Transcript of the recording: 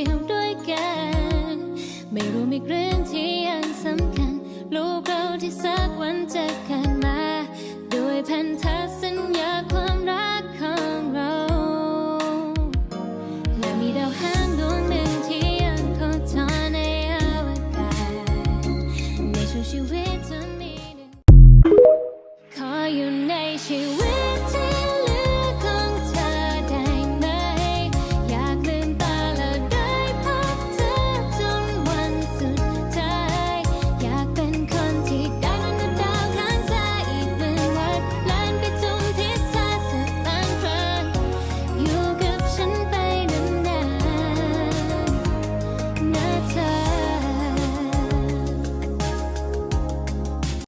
ที่ห้ด้วยกัน ไม่รู้มีเรื่องที่ยังสำคัญ ลูกเราที่สักวันจะเกิดมาโด้วยพันธสัญญาความรักของเรา และมีดาวห้างดวงหนึ่งที่ยังโคจรในอวกาศในช่วงชีวิตจนมีหนึ่งขออยู่ในชีวิต